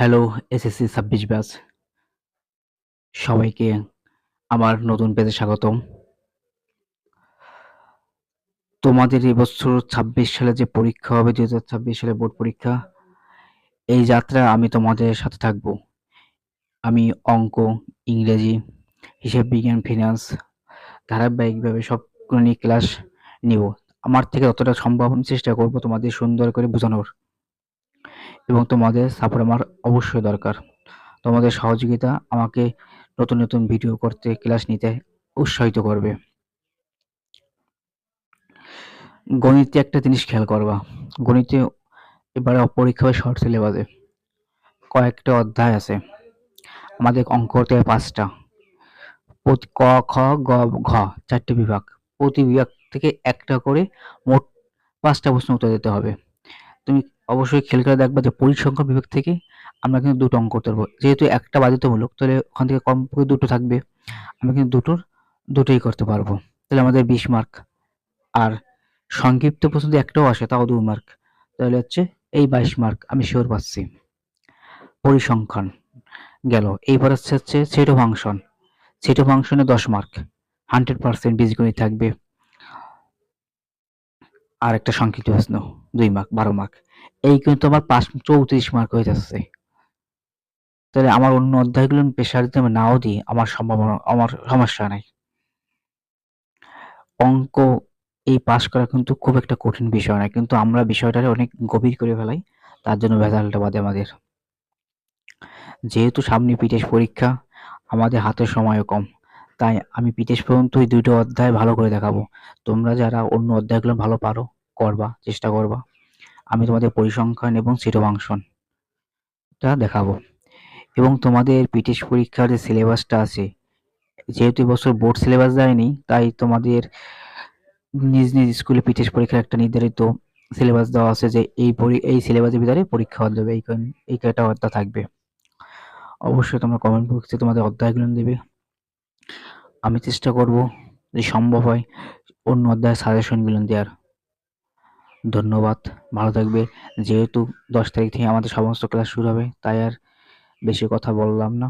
Hello SSC ছাব্বিশ batch সবাইকে আমার নতুন পেজে স্বাগতম। তোমাদের এবছর ছাব্বিশ সালে যে পরীক্ষা হবে, দুই হাজার ছাব্বিশ সালে বোর্ড পরীক্ষা, এই যাত্রা আমি তোমাদের সাথে থাকব। আমি অঙ্ক, ইংরেজি, হিসাব বিজ্ঞান ফিনান্স ধারাবাহিকভাবে সবগুলো নিয়ে ক্লাস নিব। আমার থেকে যতটা সম্ভব আমি চেষ্টা করব তোমাদের সুন্দর করে বোঝানোর। এবং তোমাদের সাপোর্ট আমার অবশ্যই দরকার। তোমাদের সহযোগিতা আমাকে নতুন নতুন ভিডিও করতে ক্লাস নিতে উৎসাহিত করবে। গণিতে একটা জিনিস খেয়াল করবা। গণিতে এবারে পরীক্ষা হয় শর্ট সিলেবাসে কয়েকটা অধ্যায় আছে। আমাদের অঙ্ক করতে হয় পাঁচটা। ক, খ, গ, ঘ চারটে বিভাগ। প্রতি বিভাগ থেকে একটা করে মোট পাঁচটা প্রশ্ন উত্তর দিতে হবে। তুমি অবশ্যই খেয়াল করে দেখবা যে পরিসংখ্যান বিভাগ থেকে আমরা কিন্তু দুটো অঙ্ক করতে পারব। যেহেতু একটা বাধ্যতামূলক, তাহলে ওখান থেকে কমপক্ষে দুটো থাকবে। আমরা কিন্তু দুটোর, দুটোই করতে পারব। তাহলে আমাদের বিশ মার্ক আর সংক্ষিপ্ত প্রশ্ন যদি একটাও আসে, তাও দু মার্ক তাহলে হচ্ছে এই বাইশ মার্ক আমি শিওর পাচ্ছি। পরিসংখ্যান গেল। এইবার হচ্ছে হচ্ছে সেটো ফাংশন সেটো ফাংশনে দশ মার্ক হান্ড্রেড পার্সেন্ট বীজগণিত থাকবে। আর একটা সংক্ষিপ্ত প্রশ্ন। দুই মার্ক বারো মার্ক এই কিন্তু আমার পাঁচ, চৌত্রিশ মার্ক হয়ে যাচ্ছে তাহলে আমার অন্য অধ্যায়গুলো প্রেশার দিতে আমি নাও দিই, আমার সম্ভাবনা, আমার সমস্যা নাই। অঙ্ক এই পাস করা কিন্তু খুব একটা কঠিন বিষয় না, কিন্তু আমরা বিষয়টাকে অনেক গভীর করে ফেলাই, তার জন্য ভেজালটা বাদে আমাদের। যেহেতু সামনে পিটেশ পরীক্ষা, আমাদের হাতে সময়ও কম, তাই আমি পিটেশ পর্যন্ত ওই দুইটো অধ্যায় ভালো করে দেখাবো। তোমরা যারা অন্য অধ্যায়গুলো ভালো পারো করবা, চেষ্টা করবা। আমি তোমাদের পরিসংখ্যান এবং সিটোমাংশনটা দেখাবো। এবং তোমাদের পিটিশ পরীক্ষার যে সিলেবাসটা আছে, যেহেতু এবছর বোর্ড সিলেবাস দেয়নি, তাই তোমাদের নিজ নিজ স্কুলে পিটিশ পরীক্ষার একটা নির্ধারিত সিলেবাস দেওয়া আছে যে এই এই সিলেবাসের ভিতরে পরীক্ষা হওয়া দেবে, এই এই কয়টা অধ্যায় থাকবে। অবশ্যই তোমরা কমেন্ট বক্সে তোমাদের অধ্যায়গুলো দেবে। আমি চেষ্টা করব যদি সম্ভব হয় অন্য অধ্যায় সাজেশনগুলো দেওয়ার। ধন্যবাদ, ভালো থাকবে। যেহেতু দশ তারিখ থেকে আমাদের সমস্ত ক্লাস শুরু হবে, তাই আর বেশি কথা বললাম না।